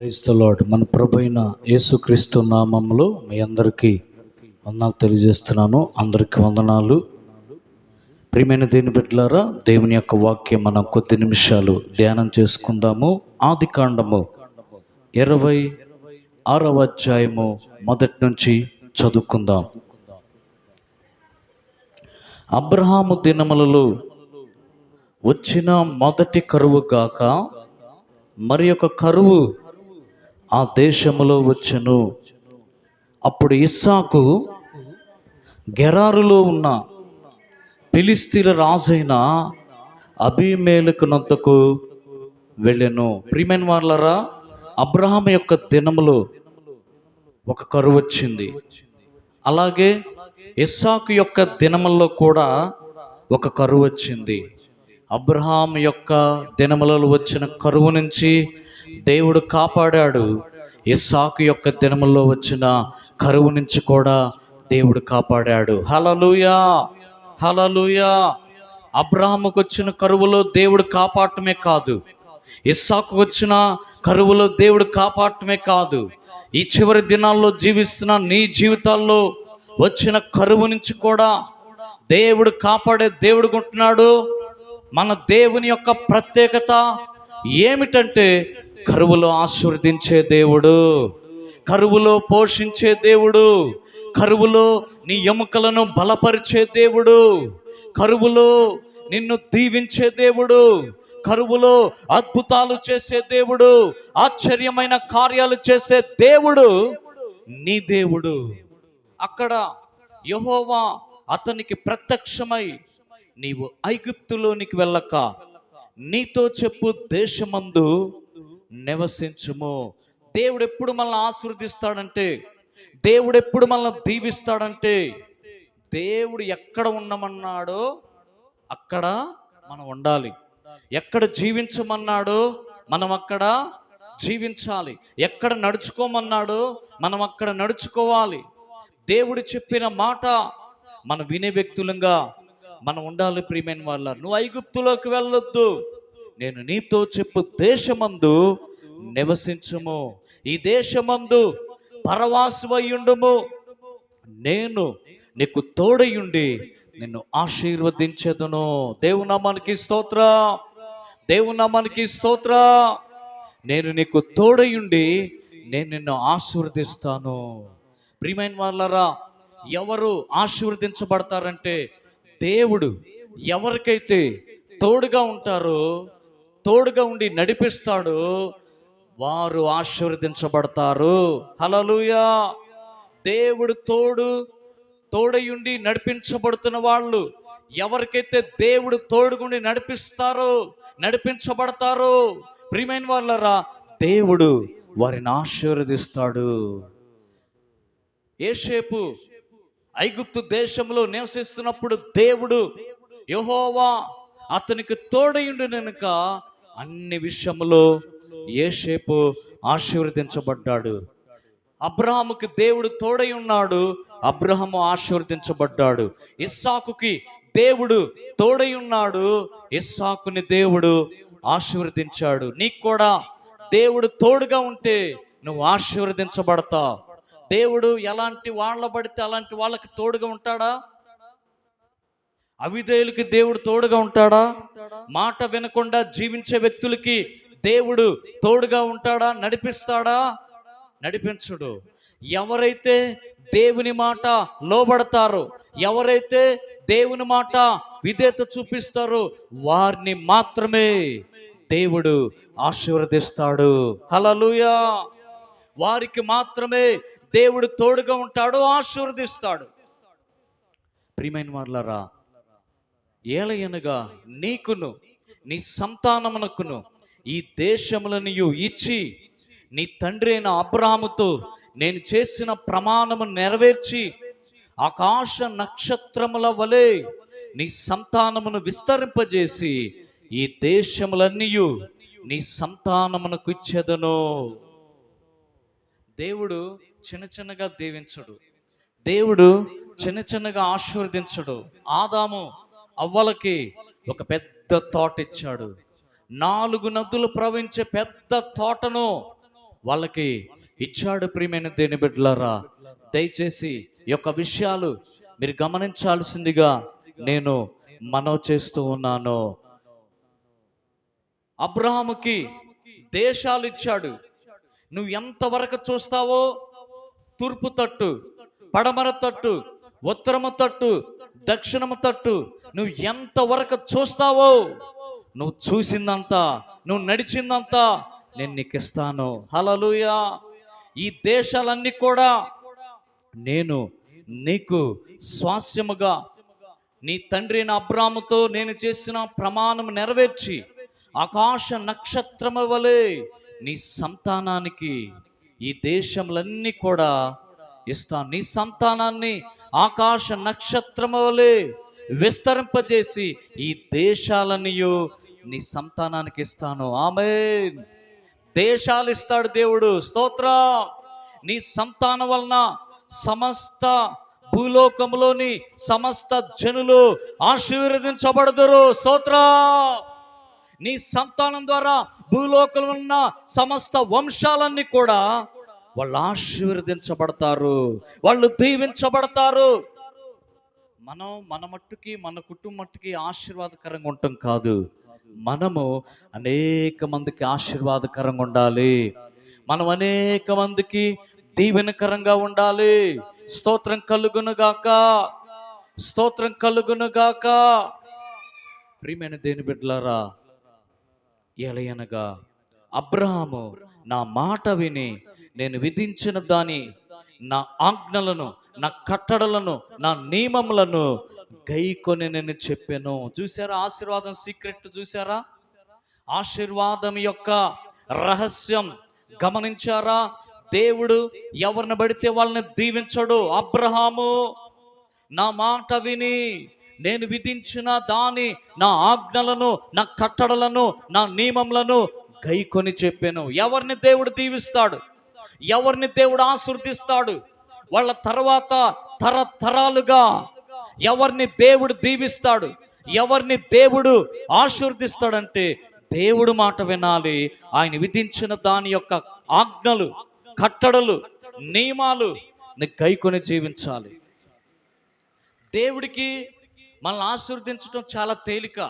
క్రీస్తులాడ్ మన ప్రభైన యేసుక్రీస్తు నామంలో మీ అందరికీ వందనాలు తెలియజేస్తున్నాను. అందరికీ వందనాలు. ప్రియమైన దేని బిడ్డలారా దేవుని యొక్క వాక్యం మనం కొద్ది నిమిషాలు ధ్యానం చేసుకుందాము. ఆది కాండము ఇరవై ఆరవ అధ్యాయము మొదటి నుంచి చదువుకుందాం. అబ్రహాము దినములలో వచ్చిన మొదటి కరువు గాక మరి యొక్క కరువు ఆ దేశములో వచ్చెను. అప్పుడు ఇస్సాకు గెరారులో ఉన్న పిలిస్తీల రాజైన అభిమేలకునంతకు వెళ్ళెను. ప్రియమైన వాళ్ళరా అబ్రహాం యొక్క దినములో ఒక కరువు వచ్చింది. అలాగే ఇస్సాకు యొక్క దినముల్లో కూడా ఒక కరువు వచ్చింది. అబ్రహాం యొక్క దినములలో వచ్చిన కరువు నుంచి దేవుడు కాపాడాడు. ఇస్సాకు యొక్క దినముల్లో వచ్చిన కరువు నుంచి కూడా దేవుడు కాపాడాడు. హలలుయా హలలుయా అబ్రహాముకు వచ్చిన కరువులో దేవుడు కాపాడటమే కాదు. ఇస్సాకు వచ్చిన కరువులో దేవుడు కాపాడటమే కాదు. ఈ చివరి దినాల్లో జీవిస్తున్న నీ జీవితాల్లో వచ్చిన కరువు నుంచి కూడా దేవుడు కాపాడే దేవుడు ఉంటున్నాడు. మన దేవుని యొక్క ప్రత్యేకత ఏమిటంటే కరువులో ఆశీర్వదించే దేవుడు కరువులో పోషించే దేవుడు కరువులో నీ ఎముకలను బలపరిచే దేవుడు కరువులో నిన్ను దీవించే దేవుడు కరువులో అద్భుతాలు చేసే దేవుడు ఆశ్చర్యమైన కార్యాలు చేసే దేవుడు నీ దేవుడు. అక్కడ యహోవా అతనికి ప్రత్యక్షమై నీవు ఐగుప్తులోనికి వెళ్ళక నీతో చెప్పు దేశమందు నివసించుము. దేవుడు ఎప్పుడు మనల్ని ఆశీర్వదిస్తాడంటే దేవుడు ఎప్పుడు మనల్ని దీవిస్తాడంటే దేవుడు ఎక్కడ ఉండమన్నాడో అక్కడ మనం ఉండాలి. ఎక్కడ జీవించమన్నాడో మనం అక్కడ జీవించాలి. ఎక్కడ నడుచుకోమన్నాడో మనం అక్కడ నడుచుకోవాలి. దేవుడు చెప్పిన మాట మనం వినే వ్యక్తులంగా మనం ఉండాలి ప్రియమైన వాళ్ళ. నువ్వు ఐగుప్తులోకి వెళ్ళొద్దు. నేను నీతో చెప్పు దేశమందు నివసించుము. ఈ దేశమందు పరవాసువయ్యుండుము. నేను నీకు తోడయుండి నిన్ను ఆశీర్వదించదును. దేవునామానికి స్తోత్ర. దేవునామానికి స్తోత్ర. నేను నీకు తోడయుండి నేను నిన్ను ఆశీర్వదిస్తాను. ప్రియమైన వాళ్ళరా ఎవరు ఆశీర్వదించబడతారంటే దేవుడు. ఎవరికైతే తోడుగా ఉంటారో తోడుగా ఉండి నడిపిస్తాడు. వారు ఆశీర్వదించబడతారు. హలలుయా దేవుడు తోడు తోడయుండి నడిపించబడుతున్న వాళ్ళు ఎవరికైతే దేవుడు తోడుగుండి నడిపిస్తారో నడిపించబడతారో ప్రియమైన వాళ్ళరా దేవుడు వారిని ఆశీర్వదిస్తాడు. ఏషేపు ఐగుప్తు దేశంలో నివసిస్తున్నప్పుడు దేవుడు యహోవా అతనికి తోడయుండి కనుక అన్ని విషయంలో ఏషేపు ఆశీర్వదించబడ్డాడు. అబ్రహాముకి దేవుడు తోడై ఉన్నాడు. అబ్రహము ఆశీర్వదించబడ్డాడు. ఇస్సాకుకి దేవుడు తోడై ఉన్నాడు. ఇస్సాకుని దేవుడు ఆశీర్వదించాడు. నీకు కూడా దేవుడు తోడుగా ఉంటే నువ్వు ఆశీర్వదించబడతావు. దేవుడు ఎలాంటి వాళ్ళ పడితే అలాంటి వాళ్ళకి తోడుగా ఉంటాడా? అవిధేయులకి దేవుడు తోడుగా ఉంటాడా? మాట వినకుండా జీవించే వ్యక్తులకి దేవుడు తోడుగా ఉంటాడా? నడిపిస్తాడా? నడిపించడు. ఎవరైతే దేవుని మాట లోబడతారో ఎవరైతే దేవుని మాట విధేత చూపిస్తారో వారిని మాత్రమే దేవుడు ఆశీర్వదిస్తాడు. హలలుయా వారికి మాత్రమే దేవుడు తోడుగా ఉంటాడు ఆశీర్వదిస్తాడు. ప్రియమైన వాళ్ళరా ఏలయనగా నీకును నీ సంతానమునకును ఈ దేశములను ఇచ్చి నీ తండ్రి అయిన అబ్రాహముతో నేను చేసిన ప్రమాణము నెరవేర్చి ఆకాశ నక్షత్రముల వలె నీ సంతానమును విస్తరింపజేసి ఈ దేశములన్నీ నీ సంతానమునకు ఇచ్చేదను. దేవుడు చిన్న చిన్నగా దీవించడు. దేవుడు చిన్న చిన్నగా ఆశీర్వదించడు. ఆదాము అవ్వలకి ఒక పెద్ద తోట ఇచ్చాడు. నాలుగు నదులు ప్రవహించే పెద్ద తోటను వాళ్ళకి ఇచ్చాడు ప్రియమైన దేని బిడ్డలారా. దయచేసి ఈ యొక్క విషయాలు మీరు గమనించాల్సిందిగా నేను మనవి చేస్తూ ఉన్నాను. అబ్రహాముకి దేశాలు ఇచ్చాడు. నువ్వు ఎంతవరకు చూస్తావో? తూర్పు తట్టు పడమర తట్టు ఉత్తరము తట్టు దక్షిణము తట్టు. నువ్వు ఎంతవరకు చూస్తావో నువ్వు చూసిందంతా నువ్వు నడిచిందంతా నేను నీకు ఇస్తాను. హలలుయా ఈ దేశాలన్నీ కూడా నేను నీకు స్వాస్యముగా నీ తండ్రి అబ్రాముతో నేను చేసిన ప్రమాణం నెరవేర్చి ఆకాశ నక్షత్రము వలె నీ సంతానానికి ఈ దేశములన్నీ కూడా ఇస్తాను. నీ సంతానాన్ని ఆకాశ నక్షత్రము వలె విస్తరింపజేసి ఈ దేశాలనియు నీ సంతానానికి ఇస్తాను. ఆమె దేశాలు ఇస్తాడు దేవుడు. స్తోత్ర. నీ సంతానం వలన సమస్త భూలోకంలోని సమస్త జనులు ఆశీర్వదించబడదురు. స్తోత్ర. నీ సంతానం ద్వారా భూలోకంలో ఉన్న సమస్త వంశాలన్నీ కూడా వాళ్ళు ఆశీర్వదించబడతారు వాళ్ళు దీవించబడతారు. మనం మన మట్టుకి మన కుటుంబం మట్టుకి ఆశీర్వాదకరంగా ఉండటం కాదు. మనము అనేక మందికి ఆశీర్వాదకరంగా ఉండాలి. మనం అనేక మందికి దీవెనకరంగా ఉండాలి. స్తోత్రం కలుగునుగాక స్తోత్రం కలుగునుగాక ప్రియమైన దేని బిడ్డలారా ఎలయనగా అబ్రహాము నా మాట విని నేను విధించిన దాని నా ఆజ్ఞలను నా కట్టడలను నా నియమములను గైకొని నేను చెప్పాను. చూసారా ఆశీర్వాదం సీక్రెట్ చూసారా ఆశీర్వాదం యొక్క రహస్యం గమనించారా? దేవుడు ఎవరిని పడితే వాళ్ళని దీవించడు. అబ్రహాము నా మాట విని నేను విధించిన దాని నా ఆజ్ఞలను నా కట్టడలను నా నియమములను గైకొని చెప్పాను. ఎవరిని దేవుడు దీవిస్తాడు? ఎవరిని దేవుడు ఆశీర్దిస్తాడు వాళ్ళ తర్వాత తరతరాలుగా ఎవరిని దేవుడు దీవిస్తాడు? ఎవరిని దేవుడు ఆశీర్దిస్తాడంటే దేవుడు మాట వినాలి. ఆయన విధించిన దాని యొక్క ఆజ్ఞలు కట్టడలు నియమాలు గైకొని జీవించాలి. దేవుడికి మనల్ని ఆశీర్దించడం చాలా తేలిక.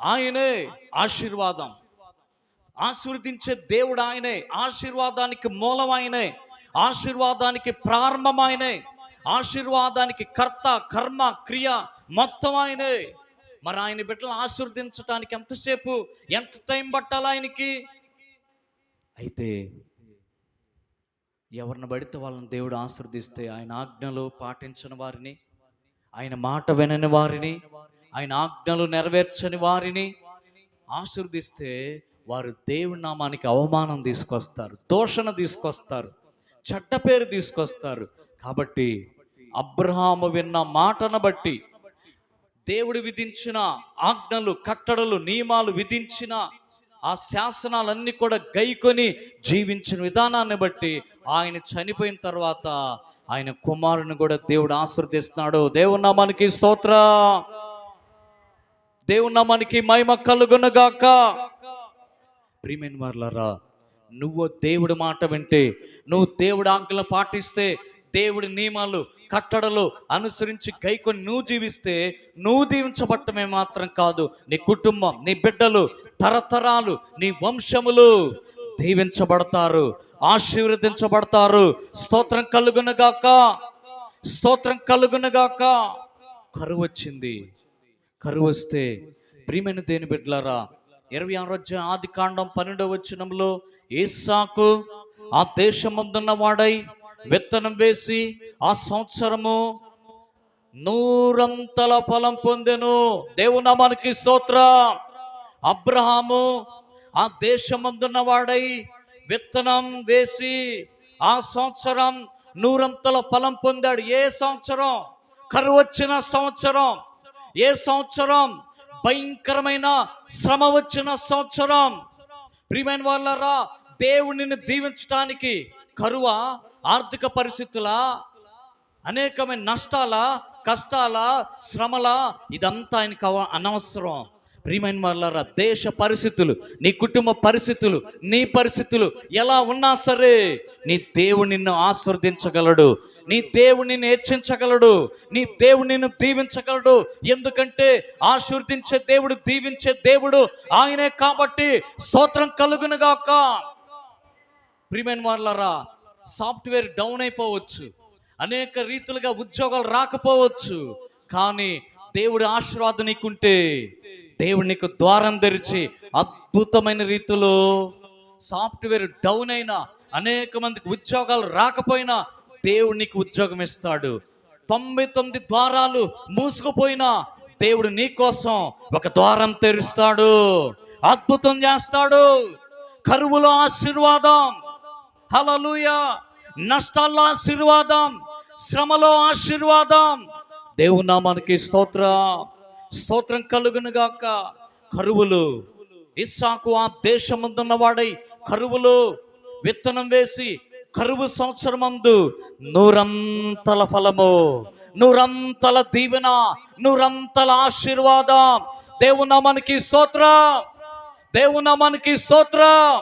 ఆయనే ఆశీర్వాదం. ఆశీర్వదించే దేవుడు ఆయనే ఆశీర్వాదానికి మూలం ఆయనే ఆశీర్వాదానికి ప్రారంభం ఆయనే ఆశీర్వాదానికి కర్త కర్మ క్రియ మొత్తం ఆయనే మరి ఆయన బిడ్డలు ఆశీర్వదించడానికి ఎంతసేపు ఎంత టైం పట్టాలి ఆయనకి? అయితే ఎవరిని పడితే వాళ్ళని దేవుడు ఆశీర్దిస్తే ఆయన ఆజ్ఞలు పాటించని వారిని ఆయన మాట వినని వారిని ఆయన ఆజ్ఞలు నెరవేర్చని వారిని ఆశీర్దిస్తే వారు దేవుని నామానికి అవమానం తీసుకొస్తారు దోషణ తీసుకొస్తారు చెడ్డ పేరు తీసుకొస్తారు. కాబట్టి అబ్రహాము విన్న మాటను బట్టి దేవుడు విధించిన ఆజ్ఞలు కట్టడలు నియమాలు విధించిన ఆ శాసనాలన్నీ కూడా గైకొని జీవించిన విధానాన్ని బట్టి ఆయన చనిపోయిన తర్వాత ఆయన కుమారుని కూడా దేవుడు ఆశీర్దిస్తున్నాడు దేవుని నామానికి స్తోత్ర. దేవుని నామానికి మహిమ కలుగునగాక. ప్రియమైన వారులారా నువ్వు దేవుడి మాట వింటే నువ్వు దేవుడి ఆజ్ఞలు పాటిస్తే దేవుడి నియమాలు కట్టడలు అనుసరించి గైకొని నువ్వు జీవిస్తే నువ్వు దీవించబట్టమే మాత్రం కాదు నీ కుటుంబం నీ బిడ్డలు తరతరాలు నీ వంశములు దీవించబడతారు ఆశీర్వదించబడతారు. స్తోత్రం కలుగునగాక స్తోత్రం కలుగునగాక కరువు వచ్చింది కరువు వస్తే ప్రియమైన దేని బిడ్డలారా ఇరవై ఆరు అధ్యాయం ఆది కాండం పన్నెండవ వచ్చినంలో ఏసాకు ఆ దేశమందున్న వాడై విత్తనం వేసి ఆ సంవత్సరము నూరంతల ఫలం పొందెను. దేవునామానికి స్తోత్ర. అబ్రహాము ఆ దేశమందున్న వాడై విత్తనం వేసి ఆ సంవత్సరం నూరంతల ఫలం పొందాడు. ఏ సంవత్సరం? కరువు వచ్చిన సంవత్సరం. ఏ సంవత్సరం? భయంకరమైన శ్రమ వచ్చిన సంవత్సరం. ప్రియమైన వాళ్ళరా దేవుడిని దీవించడానికి కరువ ఆర్థిక పరిస్థితుల అనేకమైన నష్టాల కష్టాల శ్రమల ఇదంతా ఆయనకు అనవసరం. ప్రియమైన వాళ్ళారా దేశ పరిస్థితులు నీ కుటుంబ పరిస్థితులు నీ పరిస్థితులు ఎలా ఉన్నా సరే నీ దేవుడు నిన్ను ఆస్వర్దించగలడు నీ దేవుడు నిన్ను హెచ్చించగలడు నీ దేవుడు నిన్ను దీవించగలడు. ఎందుకంటే ఆశీర్దించే దేవుడు దీవించే దేవుడు ఆయనే కాబట్టి స్తోత్రం కలుగునుగాక ప్రియమైన వాళ్ళరా సాఫ్ట్వేర్ డౌన్ అయిపోవచ్చు అనేక రీతులుగా ఉద్యోగాలు రాకపోవచ్చు కానీ దేవుడి ఆశీర్వాదం నీకుంటే దేవుడు నీకు ద్వారం తెరిచి అద్భుతమైన రీతిలో సాఫ్ట్వేర్ డౌన్ అయినా అనేక మందికి ఉద్యోగాలు రాకపోయినా దేవుడు నీకు ఉద్యోగం ఇస్తాడు. తొంభై తొమ్మిది ద్వారాలు మూసుకుపోయినా దేవుడు నీ కోసం ఒక ద్వారం తెరుస్తాడు. అద్భుతం చేస్తాడు. కరువులో ఆశీర్వాదం. హలలుయ నష్టాల్లో ఆశీర్వాదం. శ్రమలో ఆశీర్వాదం. దేవునామానికి నామానికి స్తోత్రం కలుగునుగాక కరువులు. ఇస్సాకు ఆ దేశమందున్న వాడై కరువులు విత్తనం వేసి కరువు సంవత్సరమందు నూరంతల ఫలము నూరంతల దీవెన నూరంతల ఆశీర్వాదం. దేవున మనకి స్తోత్రం. దేవున మనకి స్తోత్రం.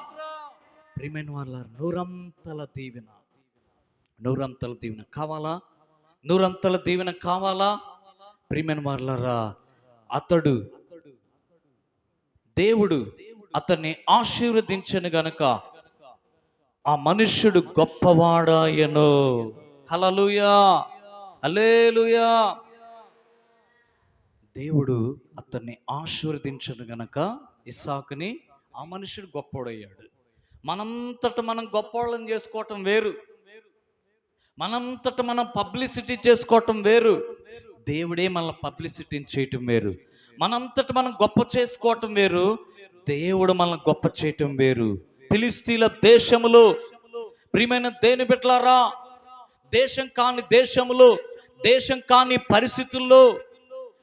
ప్రియమైన వాళ్ళ నూరంతల దీవెన. నూరంతల దీవెన కావాలా? నూరంతల దీవెన కావాలా? ప్రియమైన వాళ్ళరా అతడు దేవుడు అతన్ని ఆశీర్వదించను గనుక ఆ మనుష్యుడు గొప్పవాడాయను. హలలుయా అలేలుయా దేవుడు అతన్ని ఆశీర్వదించను గనక ఇస్సాకుని ఆ మనుషుడు గొప్పోడయ్యాడు. మనంతట మనం గొప్పోళ్ళని చేసుకోవటం వేరు. మనంతట మనం పబ్లిసిటీ చేసుకోవటం వేరు. దేవుడే మన పబ్లిసిటీని చేయటం వేరు. మనంతటి మనం గొప్ప చేసుకోవటం వేరు. దేవుడు మనల్ని గొప్ప చేయటం వేరు. ఫిలిస్తీన్ల దేశములు ప్రియమైన దేని బిడ్డలారా దేశం కాని దేశములు దేశం కాని పరిస్థితుల్లో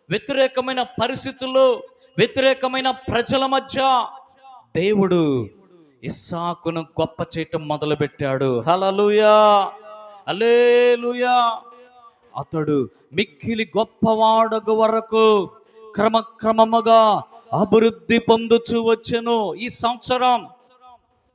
వ్యతిరేకమైన పరిస్థితుల్లో వ్యతిరేకమైన ప్రజల మధ్య దేవుడు ఇస్సాకును గొప్ప చేయటం మొదలుపెట్టాడు. హలలుయా అలేలుయా అతడు మిక్కిలి గొప్పవాడగు వరకు క్రమక్రమముగా అభివృద్ధి పొందుచు వచ్చెను ఈ సంవత్సరం.